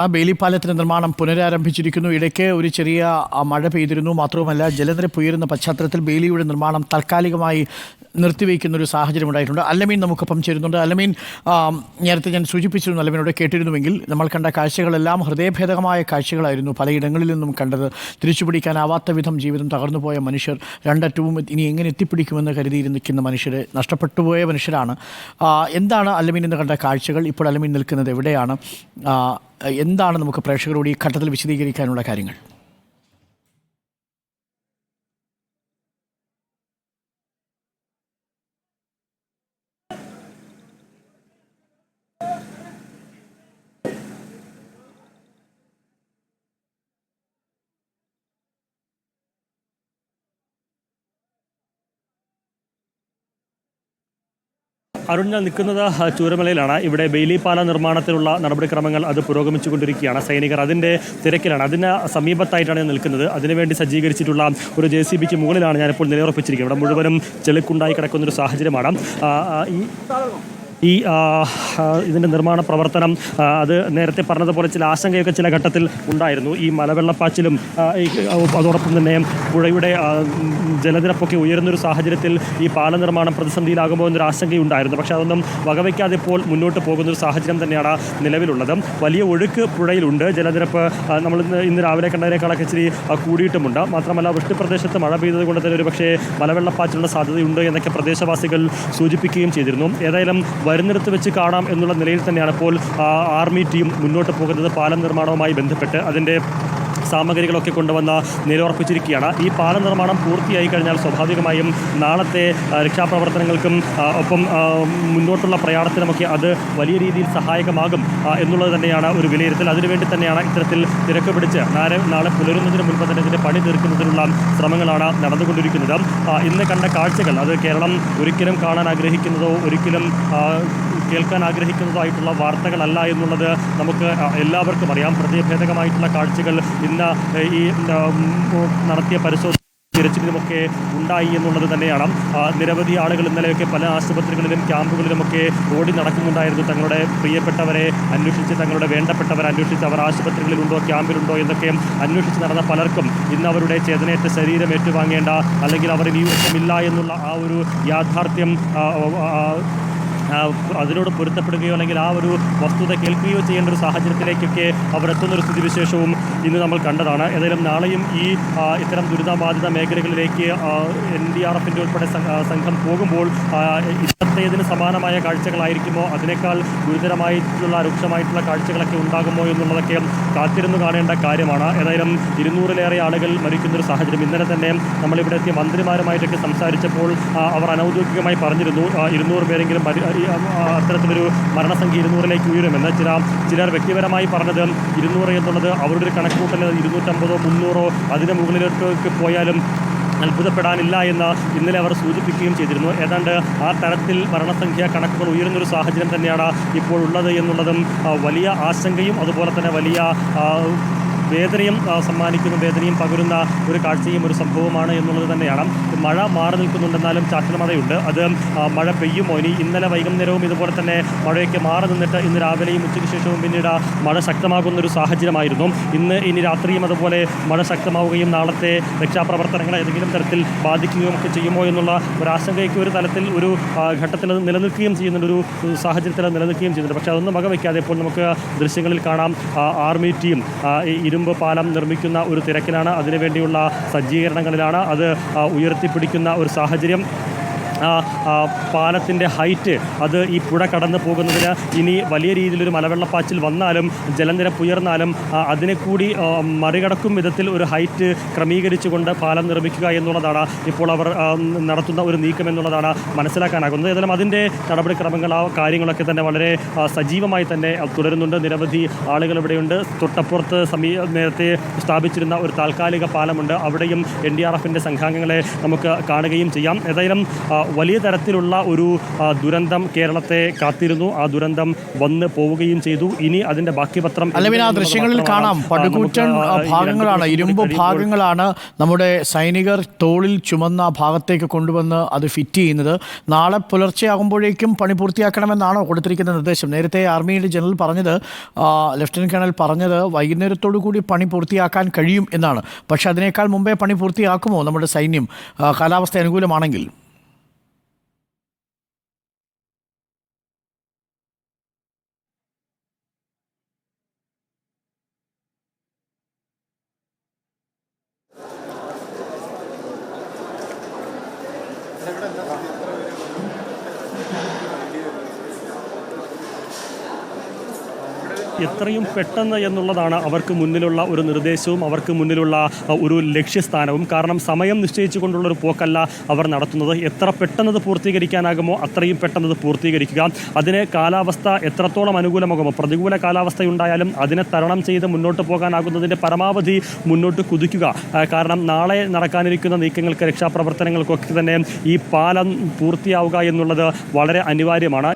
ആ ബേലിപ്പാലത്തിന്റെ പാലത്തിന്റെ നിർമ്മാണം പുനരാരംഭിച്ചിരിക്കുന്നു. ഇടയ്ക്ക് ഒരു ചെറിയ മഴ പെയ്തിരുന്നു. മാത്രവുമല്ല ജലനിരപ്പ് ഉയരുന്ന പശ്ചാത്തലത്തിൽ ബേലിയുടെ നിർമ്മാണം താൽക്കാലികമായി നിർത്തിവെക്കുന്ന ഒരു സാഹചര്യം ഉണ്ടായിട്ടുണ്ട്. അല്ലമീൻ നമുക്കൊപ്പം ചേരുന്നുണ്ട്. അല്ലമീൻ നേരത്തെ ഞാൻ സൂചിപ്പിച്ചിരുന്നു അല്ലമീനോട് കേട്ടിരുന്നുവെങ്കിൽ നമ്മൾ കണ്ട കാഴ്ചകളെല്ലാം ഹൃദയഭേദകമായ കാഴ്ചകളായിരുന്നു പലയിടങ്ങളിൽ നിന്നും കണ്ടത്. തിരിച്ചുപിടിക്കാനാവാത്ത വിധം ജീവിതം തകർന്നുപോയ മനുഷ്യർ രണ്ടറ്റവും ഇനി എങ്ങനെ എത്തിപ്പിടിക്കുമെന്ന് കരുതിയിരിക്കുന്ന മനുഷ്യരെ നഷ്ടപ്പെട്ടുപോയ മനുഷ്യരാണ്. എന്താണ് അല്ലമീൻ എന്ന് കണ്ട കാഴ്ചകൾ? ഇപ്പോൾ അല്ലമീൻ നിൽക്കുന്നത് എവിടെയാണ്? എന്താണ് നമുക്ക് പ്രേക്ഷകരോട് ഈ ഘട്ടത്തിൽ വിശദീകരിക്കാനുള്ള കാര്യങ്ങൾ? അരുൺ ഞാൻ നിൽക്കുന്നത് ചൂരമലയിലാണ്. ഇവിടെ ബെയിലിപ്പാല നിർമ്മാണത്തിനുള്ള നടപടിക്രമങ്ങൾ അത് പുരോഗമിച്ചുകൊണ്ടിരിക്കുകയാണ്. സൈനികർ അതിന്റെ തിരക്കിലാണ്. അതിന് സമീപത്തായിട്ടാണ് ഞാൻ നിൽക്കുന്നത്. അതിനുവേണ്ടി സജ്ജീകരിച്ചിട്ടുള്ള ഒരു ജെ സി ബിക്ക് മുകളിലാണ് ഞാനിപ്പോൾ നിലയുറപ്പിച്ചിരിക്കുന്നത്. ഇവിടെ മുഴുവനും ചെളുക്കുണ്ടായി കിടക്കുന്ന ഒരു സാഹചര്യമാണ് ഈ ഈ ഇതിന്റെ നിർമ്മാണ പ്രവർത്തനം അത് നേരത്തെ പറഞ്ഞതുപോലെ ചില ആശങ്കയൊക്കെ ചില ഘട്ടത്തിൽ ഉണ്ടായിരുന്നു. ഈ മലവെള്ളപ്പാച്ചിലും അതോടൊപ്പം തന്നെ പുഴയുടെ ജലനിരപ്പൊക്കെ ഉയരുന്നൊരു സാഹചര്യത്തിൽ ഈ പാല നിർമ്മാണം പ്രതിസന്ധിയിലാകുമോ എന്നൊരു ആശങ്കയുണ്ടായിരുന്നു. പക്ഷേ അതൊന്നും വകവയ്ക്കാതെ ഇപ്പോൾ മുന്നോട്ട് പോകുന്നൊരു സാഹചര്യം തന്നെയാണ് നിലവിലുള്ളത്. വലിയ ഒഴുക്ക് പുഴയിലുണ്ട്. ജലനിരപ്പ് നമ്മൾ ഇന്ന് ഇന്ന് രാവിലെ കണ്ടതിനേക്കാളൊക്കെ ഇച്ചിരി കൂടിയിട്ടുമുണ്ട്. മാത്രമല്ല വൃഷ്ടിപ്രദേശത്ത് മഴ പെയ്തത് കൊണ്ട് തന്നെ ഒരു പക്ഷേ മലവെള്ളപ്പാച്ചിലുള്ള സാധ്യതയുണ്ട് എന്നൊക്കെ പ്രദേശവാസികൾ സൂചിപ്പിക്കുകയും ചെയ്തിരുന്നു. ഏതായാലും വരുന്നിടത്ത് വെച്ച് കാണാം എന്നുള്ള നിലയിൽ തന്നെയാണ് ഇപ്പോൾ ആർമി ടീം മുന്നോട്ട് പോകുന്നത്. പാലം നിർമ്മാണവുമായി ബന്ധപ്പെട്ട് അതിന്റെ സാമഗ്രികളൊക്കെ കൊണ്ടുവന്ന് നിലയുറപ്പിച്ചിരിക്കുകയാണ്. ഈ പാലം നിർമ്മാണം പൂർത്തിയായി കഴിഞ്ഞാൽ സ്വാഭാവികമായും നാളത്തെ രക്ഷാപ്രവർത്തനങ്ങൾക്കും ഒപ്പം മുന്നോട്ടുള്ള പ്രയാണത്തിനുമൊക്കെ അത് വലിയ രീതിയിൽ സഹായകമാകും എന്നുള്ളത് തന്നെയാണ് ഒരു വിലയിരുത്തൽ. അതിനുവേണ്ടി തന്നെയാണ് ഇത്തരത്തിൽ തിരക്ക് പിടിച്ച് നാളെ നാളെ പുലരുന്നതിന് മുൻപ് തന്നെ ഇതിന്റെ പണി തീർക്കുന്നതിനുള്ള ശ്രമങ്ങളാണ് നടന്നുകൊണ്ടിരിക്കുന്നത്. ഇന്ന് കണ്ട കാഴ്ചകൾ അത് കേരളം ഒരിക്കലും കാണാൻ ആഗ്രഹിക്കുന്നതോ ഒരിക്കലും കേൾക്കാൻ ആഗ്രഹിക്കുന്നതായിട്ടുള്ള വാർത്തകളല്ല എന്നുള്ളത് നമുക്ക് എല്ലാവർക്കും അറിയാം. പ്രതിഭേദകമായിട്ടുള്ള കാഴ്ചകൾ ഇന്ന് ഈ നടത്തിയ പരിശോധന തിരച്ചിലുമൊക്കെ ഉണ്ടായി എന്നുള്ളത് തന്നെയാണ്. നിരവധി ആളുകൾ ഇന്നലെയൊക്കെ പല ആശുപത്രികളിലും ക്യാമ്പുകളിലുമൊക്കെ ഓടി നടക്കുന്നുണ്ടായിരുന്നു. തങ്ങളുടെ പ്രിയപ്പെട്ടവരെ അന്വേഷിച്ച് തങ്ങളുടെ വേണ്ടപ്പെട്ടവരെ അന്വേഷിച്ച് അവർ ആശുപത്രികളിലുണ്ടോ ക്യാമ്പിലുണ്ടോ എന്നൊക്കെ അന്വേഷിച്ച് നടന്ന പലർക്കും ഇന്ന് അവരുടെ ചേതനയേറ്റ ശരീരം ഏറ്റുവാങ്ങേണ്ട അല്ലെങ്കിൽ അവർ ഇനി ഇല്ല എന്നുള്ള ആ ഒരു യാഥാർത്ഥ്യം അതിനോട് പൊരുത്തപ്പെടുകയോ അല്ലെങ്കിൽ ആ ഒരു വസ്തുത കേൾക്കുകയോ ചെയ്യേണ്ട ഒരു സാഹചര്യത്തിലേക്കൊക്കെ അവർ എത്തുന്ന ഒരു സ്ഥിതിവിശേഷവും ഇന്ന് നമ്മൾ കണ്ടതാണ്. ഏതായാലും നാളെയും ഈ ഇത്തരം ദുരിതബാധിത മേഖലകളിലേക്ക് എൻ ഡി ആർ എഫിന്റെ ഉൾപ്പെടെ സംഘം പോകുമ്പോൾ ഇന്നത്തേതിന് സമാനമായ കാഴ്ചകളായിരിക്കുമോ? അതിനേക്കാൾ ഗുരുതരമായിട്ടുള്ള രൂക്ഷമായിട്ടുള്ള കാഴ്ചകളൊക്കെ ഉണ്ടാകുമോ എന്നുള്ളതൊക്കെ കാത്തിരുന്നു കാണേണ്ട കാര്യമാണ്. ഏതായാലും ഇരുന്നൂറിലേറെ ആളുകൾ മരിക്കുന്ന ഒരു സാഹചര്യം ഇന്നലെ തന്നെ നമ്മളിവിടെ എത്തിയ മന്ത്രിമാരുമായിട്ടൊക്കെ സംസാരിച്ചപ്പോൾ അവർ അനൗദ്യോഗികമായി പറഞ്ഞിരുന്നു ഇരുന്നൂറ് പേരെങ്കിലും അത്തരത്തിലൊരു മരണസംഖ്യ ഇരുന്നൂറിലേക്ക് ഉയരുമെന്ന് ചില ചിലർ വ്യക്തിപരമായി പറഞ്ഞത് ഇരുന്നൂറ് എന്നുള്ളത് അവരുടെ ഒരു കണക്കുകൂട്ടൽ ഇരുന്നൂറ്റമ്പതോ മുന്നൂറോ അതിന് മുകളിലേക്ക് പോയാലും അത്ഭുതപ്പെടാനില്ല എന്ന് ഇന്നലെ അവർ സൂചിപ്പിക്കുകയും ചെയ്തിരുന്നു. ഏതാണ്ട് ആ തരത്തിൽ മരണസംഖ്യ കണക്കുകൾ ഉയരുന്നൊരു സാഹചര്യം തന്നെയാണ് ഇപ്പോൾ ഉള്ളത് എന്നുള്ളതും വലിയ ആശങ്കയും അതുപോലെ തന്നെ വലിയ വേദനയും സമ്മാനിക്കുന്നു. വേദനയും പകരുന്ന ഒരു കാഴ്ചയും ഒരു സംഭവമാണ് എന്നുള്ളത് തന്നെയാണ്. മഴ മാറി നിൽക്കുന്നുണ്ടെന്നാലും ചാറ്റൽ മഴയുണ്ട് അത് മഴ പെയ്യുമോ? ഇനി ഇന്നലെ വൈകുന്നേരവും ഇതുപോലെ തന്നെ മഴയൊക്കെ മാറി നിന്നിട്ട് ഇന്ന് രാവിലെയും ഉച്ചയ്ക്ക് ശേഷവും പിന്നീട് മഴ ശക്തമാകുന്ന ഒരു സാഹചര്യമായിരുന്നു. ഇന്ന് ഇനി രാത്രിയും അതുപോലെ മഴ ശക്തമാവുകയും നാളത്തെ രക്ഷാപ്രവർത്തനങ്ങളെ ഏതെങ്കിലും തരത്തിൽ ബാധിക്കുകയും ഒക്കെ ചെയ്യുമോ എന്നുള്ള ഒരു ആശങ്കയ്ക്ക് ഒരു തലത്തിൽ ഒരു ഘട്ടത്തിൽ നിലനിൽക്കുകയും ചെയ്യുന്നുണ്ട് ഒരു സാഹചര്യത്തിൽ നിലനിൽക്കുകയും ചെയ്യുന്നുണ്ട്. പക്ഷേ അതൊന്നും വകവയ്ക്കാതെ ഇപ്പോൾ നമുക്ക് ദൃശ്യങ്ങളിൽ കാണാം ആർമി ടീം ഇരു ഇരുമ്പ് പാലം നിർമ്മിക്കുന്ന ഒരു തിരക്കിലാണ്. അതിനുവേണ്ടിയുള്ള സജ്ജീകരണങ്ങളിലാണ് അത് ഉയർത്തിപ്പിടിക്കുന്ന ഒരു സാഹചര്യം. പാലത്തിന്റെ ഹൈറ്റ് അത് ഈ പുഴ കടന്നു പോകുന്നതിന് ഇനി വലിയ രീതിയിലൊരു മലവെള്ളപ്പാച്ചിൽ വന്നാലും ജലനിരപ്പ് ഉയർന്നാലും അതിനെ കൂടി മറികടക്കും വിധത്തിൽ ഒരു ഹൈറ്റ് ക്രമീകരിച്ചുകൊണ്ട് പാലം നിർമ്മിക്കുക എന്നുള്ളതാണ് ഇപ്പോൾ അവർ നടത്തുന്ന ഒരു നീക്കം എന്നുള്ളതാണ് മനസ്സിലാക്കാനാകുന്നത്. ഏതായാലും അതിന്റെ നടപടിക്രമങ്ങൾ ആ കാര്യങ്ങളൊക്കെ തന്നെ വളരെ സജീവമായി തന്നെ തുടരുന്നുണ്ട്. നിരവധി ആളുകൾ ഇവിടെയുണ്ട്. തൊട്ടപ്പുറത്ത് സമീ നേരത്തെ സ്ഥാപിച്ചിരുന്ന ഒരു താൽക്കാലിക പാലമുണ്ട്. അവിടെയും എൻ ഡി ആർ എഫിന്റെ സംഘാംഗങ്ങളെ നമുക്ക് കാണുകയും ചെയ്യാം. ഏതായാലും വലിയ തരത്തിലുള്ള ഒരു ദുരന്തം കേരളത്തെ കാത്തിരുന്നു. ആ ദുരന്തം വന്ന് പോവുകയും ചെയ്തു. ഇനി അതിന്റെ ബാക്കി പത്രം അല്ലെങ്കിൽ ആ ദൃശ്യങ്ങളിൽ കാണാം. പടുകൂറ്റൻ ഭാഗങ്ങളാണ്. ഇരുമ്പ് ഭാഗങ്ങളാണ് നമ്മുടെ സൈനികർ തോളിൽ ചുമന്ന ഭാഗത്തേക്ക് കൊണ്ടുവന്ന് അത് ഫിറ്റ് ചെയ്യുന്നത്. നാളെ പുലർച്ചെ ആകുമ്പോഴേക്കും പണി പൂർത്തിയാക്കണമെന്നാണോ കൊടുത്തിരിക്കുന്ന നിർദ്ദേശം. നേരത്തെ ആർമിയുടെ ജനറൽ പറഞ്ഞത് ലെഫ്റ്റനന്റ് കേണൽ പറഞ്ഞത് വൈകുന്നേരത്തോടു കൂടി പണി പൂർത്തിയാക്കാൻ കഴിയും എന്നാണ്. പക്ഷെ അതിനേക്കാൾ മുമ്പേ പണി പൂർത്തിയാക്കുമോ നമ്മുടെ സൈന്യം? കാലാവസ്ഥ അനുകൂലമാണെങ്കിൽ. എത്രയും പെട്ടെന്ന് എന്നുള്ളതാണ് അവർക്ക് മുന്നിലുള്ള ഒരു നിർദ്ദേശവും അവർക്ക് മുന്നിലുള്ള ഒരു ലക്ഷ്യസ്ഥാനവും. കാരണം സമയം നിശ്ചയിച്ചുകൊണ്ടുള്ള ഒരു പോക്കല്ല അവർ നടത്തുന്നത്. എത്ര പെട്ടെന്ന് പൂർത്തീകരിക്കാനാകുമോ അത്രയും പെട്ടെന്ന് പൂർത്തീകരിക്കുക. അതിന് കാലാവസ്ഥ എത്രത്തോളം അനുകൂലമാകുമോ പ്രതികൂല കാലാവസ്ഥയുണ്ടായാലും അതിനെ തരണം ചെയ്ത് മുന്നോട്ട് പോകാനാകുന്നതിന്റെ പരമാവധി മുന്നോട്ട് കുതിക്കുക. കാരണം നാളെ നടക്കാനിരിക്കുന്ന നീക്കങ്ങൾക്ക് രക്ഷാപ്രവർത്തനങ്ങൾക്കൊക്കെ തന്നെ ഈ പാലം പൂർത്തിയാവുക എന്നുള്ളത് വളരെ അനിവാര്യമാണ്.